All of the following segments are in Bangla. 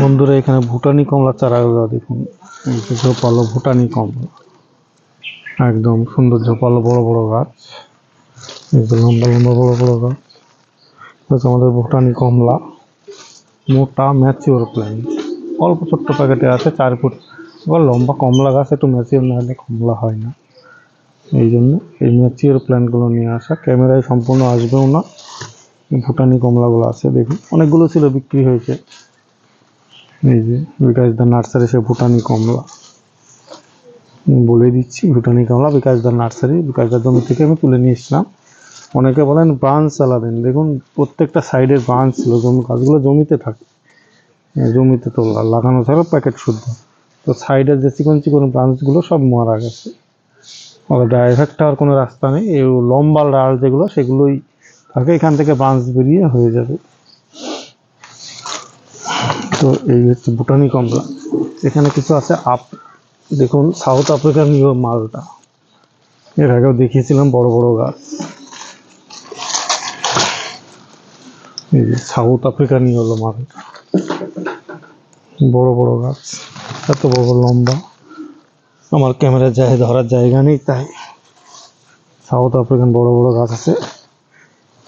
বন্ধুরা, এখানে ভুটানি কমলা চারাগুলো দেখুন। ঝোপালো ভুটানি কমলা। একদম সুন্দর ঝোপালো বড় বড় গাছ। লম্বা লম্বা বড় বড় গাছ। আমাদের ভুটানি কমলা। মোটা ম্যাচিওর প্ল্যান্ট অল্প ছোট্ট প্যাকেটে আছে, চার ফুট। এবার লম্বা কমলা গাছ, একটু ম্যাচিওর না হলে কমলা হয় না। এই জন্য এই ম্যাচিওর প্ল্যান্টগুলো নিয়ে আসা। ক্যামেরায় সম্পূর্ণ আসবেও না। ভুটানি কমলাগুলো আছে, দেখুন। অনেকগুলো ছিল, বিক্রি হয়েছে। এই যে, বিকাশ দা নার্সারি, সে ভুটানি কমলা। বলে দিচ্ছি ভুটানি কমলা বিকাশ দা নার্সারি। বিকাশ দার জমি থেকে আমি তুলে নিয়ে এসলাম অনেকে বলেন ব্রাঞ্চ আলাদেন দেখুন, প্রত্যেকটা সাইডের ব্রাঞ্চ ছিল, জমি গাছগুলো জমিতে থাকে। জমিতে তোলা লাগানো থাকলে প্যাকেট শুদ্ধ। তো সাইডের যে চিকন চিকন ব্রাঞ্চগুলো সব মারা গেছে। ডাইরেক্ট আর কোনো রাস্তা নেই। এই লম্বা ডাল যেগুলো, সেগুলোই থাকে। এখান থেকে ব্রাঞ্চ বেরিয়ে হয়ে যাবে। তো এই হচ্ছে ভুটানি কমলা এখানে কিছু আছে আপ দেখুন সাউথ আফ্রিকার নিউ মালটা। এর আগেও দেখিয়েছিলাম, বড় বড় গাছ। এই যে সাউথ আফ্রিকার নিয়ে হলো মালটা। বড় বড় গাছ। এত বড় লম্বা। আমার ক্যামেরার জায়গায় ধরার জায়গা নেই, তাই সাউথ আফ্রিকান বড় বড় গাছ আছে।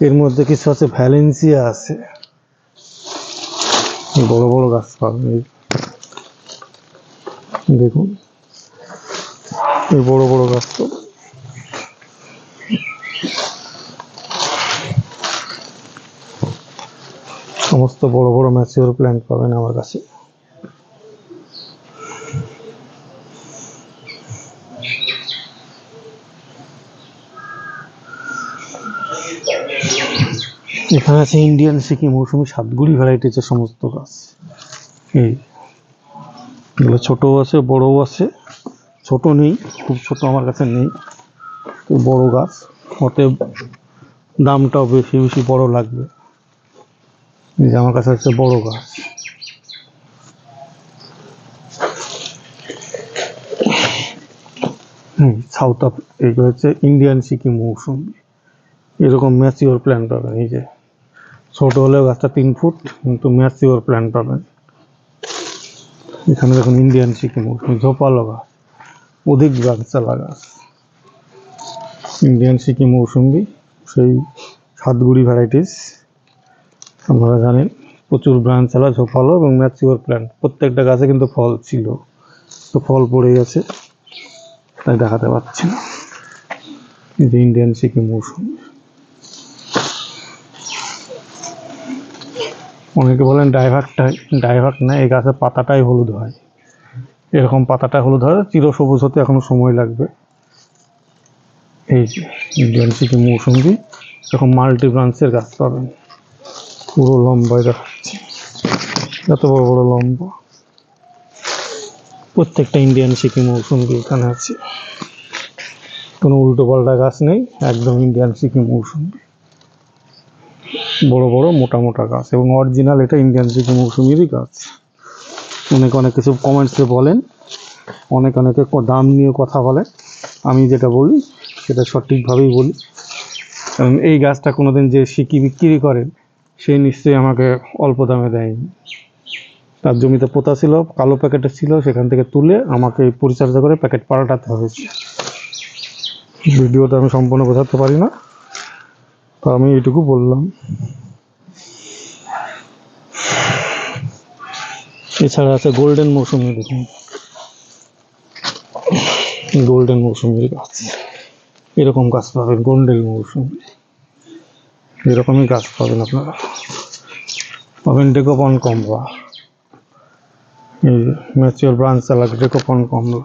এর মধ্যে কিছু আছে, ভ্যালেন্সিয়া আছে। বড় বড় গাছ পাবেন দেখুন বড় বড় গাছ তো। সমস্ত বড় বড় ম্যাচিওর প্ল্যান্ট পাবেন আমার কাছে। এখানে আছে ইন্ডিয়ান সিকি মৌসুমি সাতগুড়ি ভ্যারাইটিসের সমস্ত গাছ। এই এগুলো ছোটও আছে, বড়ও আছে। ছোট নেই, খুব ছোট আমার কাছে নেই। তো বড় গাছ। ওতে দামটাও বেশি বেশি বড় লাগবে। এই যে আমার কাছে হচ্ছে বড় গাছ। হুম সাউথ আফ এইগুলো হচ্ছে ইন্ডিয়ান সিকিম মৌসুমি এরকম ম্যাচিওর প্ল্যান্ট পাবেন এই যে। ছোট হলেও গাছটা তিন ফুট, কিন্তু ম্যাচিওর প্ল্যান্ট পাবেন। এখানে দেখুন ইন্ডিয়ান সিকিম ঝোপালো গাছ, অধিক গাছচালা গাছ। ইন্ডিয়ান সিকিম মৌসুমি, সেই সাতগুড়ি ভ্যারাইটিস আপনারা জানেন, প্রচুর ব্রাঞ্চ চালা ঝোপালো এবং ম্যাচিওর প্ল্যান্ট প্রত্যেকটা গাছে কিন্তু ফল ছিল, তো ফল পড়ে গেছে, তাই দেখাতে পাচ্ছি না। ইন্ডিয়ান সিকিম মৌসুমি। অনেকে বলেন ড্রাইভারটাই ড্রাইভার না, এই গাছের পাতাটাই হলুদ হয়। এরকম পাতাটা হলুদ হয় চির সবুজ হতে এখনও সময় লাগবে। এই ইন্ডিয়ান সিকিম মৌসুমি এরকম মাল্টি ব্রাঞ্চের গাছ পাবেন। পুরো লম্বায় দেখাচ্ছে এত বড় বড় লম্বা। প্রত্যেকটা ইন্ডিয়ান সিকিম মৌসুমি এখানে আছে। কোনো উল্টো পাল্টা গাছ নেই, একদম ইন্ডিয়ান সিকিম মৌসুমি। বড় বড় মোটা মোটা গাছ এবং অরিজিনাল এটা ইন্ডিয়ান সিকিম মৌসুমিরই গাছ। অনেক অনেক কিছু কমেন্টসে বলেন, অনেক অনেকে দাম নিয়ে কথা বলে আমি যেটা বলি, সেটা সঠিকভাবেই বলি। কারণ এই গাছটা কোনোদিন যে শিকি বিক্রি করেন, সে নিশ্চয়ই আমাকে অল্প দামে দেয়নি। তার জমিতে পোতা ছিল, কালো প্যাকেটে ছিল, সেখান থেকে তুলে আমাকে পরিচর্যা করে প্যাকেট পাল্টাতে হয়েছে। ভিডিওটা আমি সম্পূর্ণ বোঝাতে পারি না। তো আমি এইটুকু বললাম। এছাড়া আছে গোল্ডেন মৌসুমি দেখুন গোল্ডেন মৌসুমির গাছ। এরকম গাছ পাবেন গোল্ডেন মৌসুমি। এরকমই গাছ পাবেন আপনারা। পাবেন ডেকোপন কমলা। এই ম্যাচিওর ব্রাঞ্চ চালাক ডেকোপন কমলা।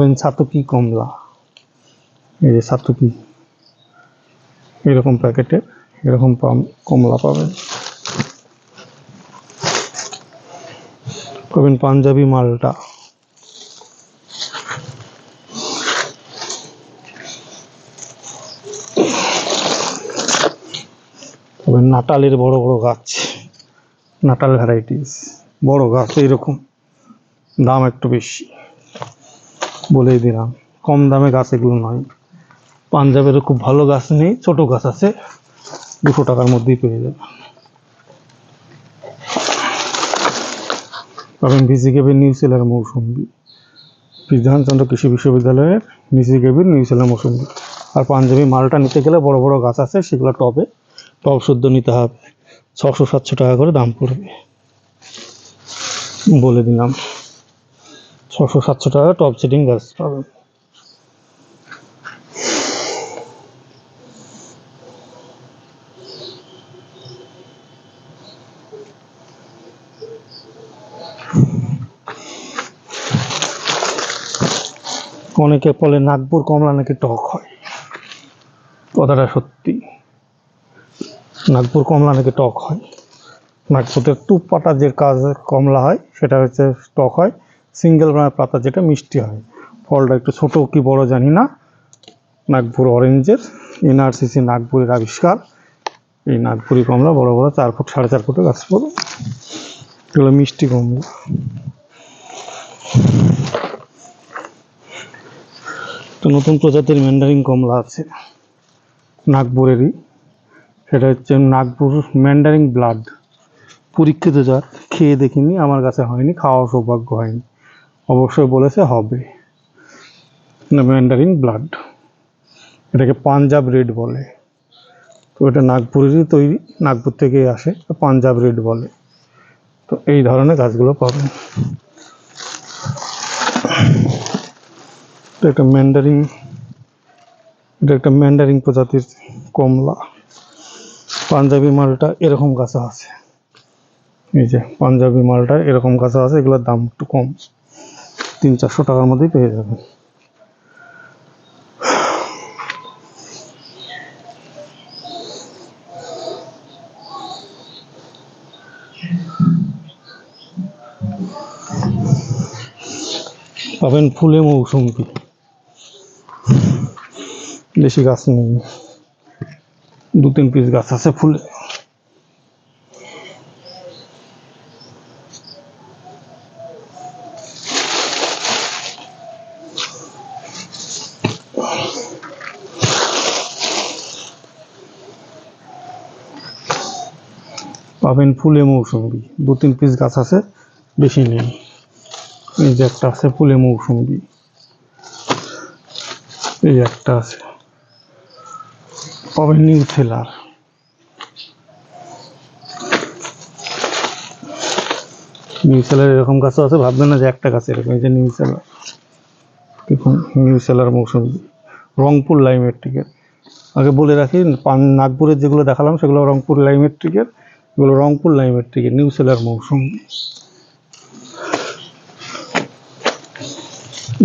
পাবেন ছাতকি কমলা? এই যে ছাতকি এরকম প্যাকেটে এরকম কমলা পাবেন। পাবেন পাঞ্জাবি মালটা। পাবেন নাটালের বড় বড় গাছ। নাটাল ভ্যারাইটিস বড় গাছ এইরকম, দাম একটু বেশি। বলেই দিলাম। কম দামে গাছ এগুলো নয়। পাঞ্জাবেরও খুব ভালো গাছ নেই, ছোট গাছ আছে। দুশো টাকার মধ্যেই পেয়ে যাবে। পাবেন নিউ সেলার মৌসুম্বি। বিধানচন্দ্র কৃষি বিশ্ববিদ্যালয়ের ভিসি কেবির নিউ সেলার মৌসুম্বি। আর পাঞ্জাবি মালটা নিতে গেলে বড় বড় গাছ আছে, সেগুলো টবে। টব শুদ্ধ নিতে হবে। ছশো সাতশো টাকা করে দাম পড়বে। বলে দিলাম। ছশো সাতশো টাকা টপ সেটিং গাছ পাবেন। অনেকে বলে নাগপুর কমলা নাকি টক হয়। কথাটা সত্যি। নাগপুর কমলা নাকি টক হয়? নাগপুরের টুপ পাতা যে কাজ কমলা হয়, সেটা হচ্ছে টক হয়। সিঙ্গেল পাতা যেটা মিষ্টি হয়। ফলটা একটু ছোট কি বড় জানি না। নাগপুর অরেঞ্জের, এনআরসিসি নাগপুরের আবিষ্কার। এই নাগপুরি কমলা বড় বড় চার ফুট, সাড়ে চার ফুটের গাছ পড়ে এগুলো মিষ্টি কমলা। তো নতুন প্রজাতির ম্যান্ডারিন কমলা আছে নাগপুরেরই। সেটা হচ্ছে নাগপুর ম্যান্ডারিন ব্লাড। পরীক্ষিত জাত, খেয়ে দেখিনি, আমার কাছে হয়নি খাওয়া সৌভাগ্য হয়নি। অবশ্যই বলেছে হবে। ম্যান্ডারিন ব্লাড এটাকে পাঞ্জাব রেড বলে। তো এটা নাগপুরেরই তৈরি, নাগপুর থেকেই আসে পাঞ্জাব রেড বলে। তো এই ধরনের গাছগুলো পাবেন এটা একটা ম্যান্ডারিন এটা একটা ম্যান্ডারিন প্রজাতির কমলা। পাঞ্জাবি মালটা এরকম গাছে আছে। এই যে, পাঞ্জাবি মালটা এরকম গাছে আছে, এগুলোর দাম একটু কম। তিন চারশো টাকার মধ্যেই পেয়ে যাবেন। পাবেন ফুলে মৌসুমি বেশি গাছ নেই। দু তিন পিস গাছ আছে ফুলে। পাবেন ফুলে মৌসুমি। দু তিন পিস গাছ আছে, বেশি নেই। এই যে একটা আছে ফুলে মৌসুমি। এই একটা আছে। পাবেন নিউ সেলার নিউ সেলার এরকম গাছও আছে ভাববেন না যে একটা গাছ এরকম, এই যে নিউ সেলার দেখুন নিউ সেলার মৌসুমি। রংপুর লাইমেট্রিকের। আগে বলে রাখি নাগপুরের যেগুলো দেখালাম, সেগুলো রংপুর লাইমেট্রিকের। এগুলো রংপুর থেকে নিউ সেলার মৌসুম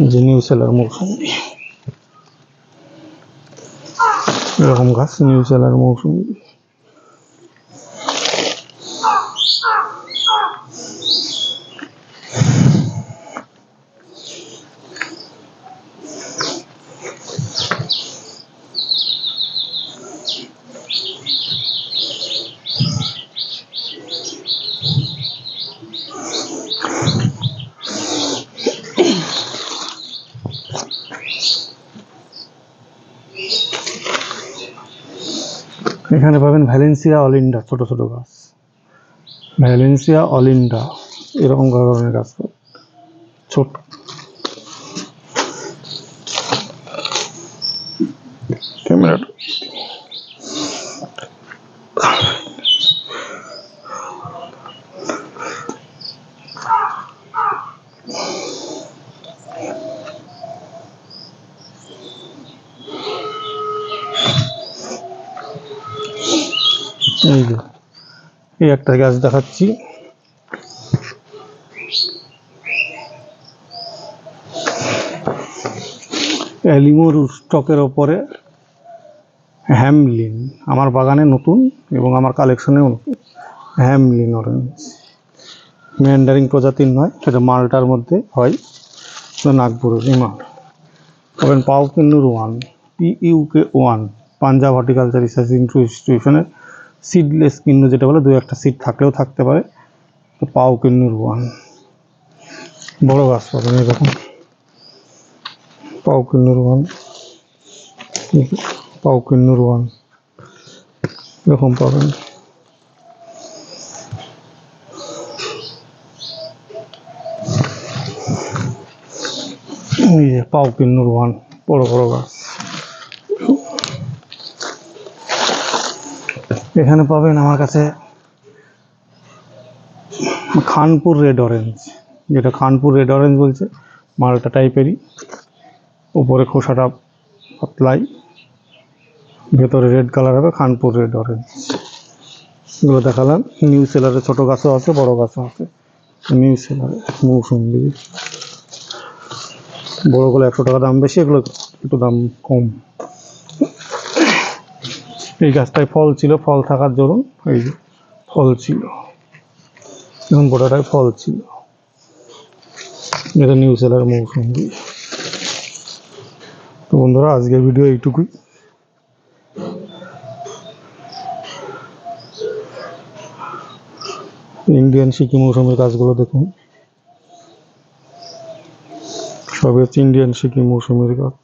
যে নিউ সেলার মৌসুম এরকম গাছ নিউ সেলার মৌসুমি। এখানে পাবেন ভ্যালেন্সিয়া অলিন্ডা ছোট ছোট গাছ। ভ্যালেন্সিয়া অলিন্ডা এরকম ধরনের গাছ। ছোট। এই একটা গাছ দেখাচ্ছি। অ্যালিমোর স্টকের ওপরে হ্যামলিন, আমার বাগানে নতুন এবং আমার কালেকশনেও হ্যামলিন অরেঞ্জ ম্যান্ডারিং প্রজাতির নয়, সেটা মালটার মধ্যে হয় নাগপুরের এই মাল পাবেন পাউকিন্নুর one, P UK one, Punjab horticulture research ইনস্টিটিউশনের seedless kinnow যেটা বলে দু একটা সিড থাকলেও থাকতে পারে। তো পাও কিন্নুর ওয়ান বড় গাছ পাবেন এরকম। পাউকিন্নুর ওয়ান পাউকিন্নুর ওয়ান এরকম পাবেন। এই যে পাউকিন্নুর ওয়ান বড় বড় গাছ। এখানে পাবেন আমার কাছে খানপুর রেড অরেঞ্জ। যেটা খানপুর রেড অরেঞ্জ বলছে, মালটা টাইপেরই। উপরে খোসাটা পাতলাই। ভেতরে রেড কালার হবে, খানপুর রেড অরেঞ্জ। এগুলো দেখালাম। নিউ সেলারে ছোটো গাছও আছে, বড় গাছও আছে। নিউ সেলারে মৌসুমি। বড়োগুলো একশো টাকা দাম বেশি, এগুলো একটু দাম কম। এই গাছটায় ফল ছিল, ফল থাকার দরুন এই ফল ছিল। এখন গোটাটায় ফল ছিল। এটা নিউ সেলার মৌসুমি তো বন্ধুরা, আজকের ভিডিও এইটুকুই। ইন্ডিয়ান সিকি মৌসুমের গাছগুলো দেখুন। সবই হচ্ছে ইন্ডিয়ান সিকি মৌসুমের গাছ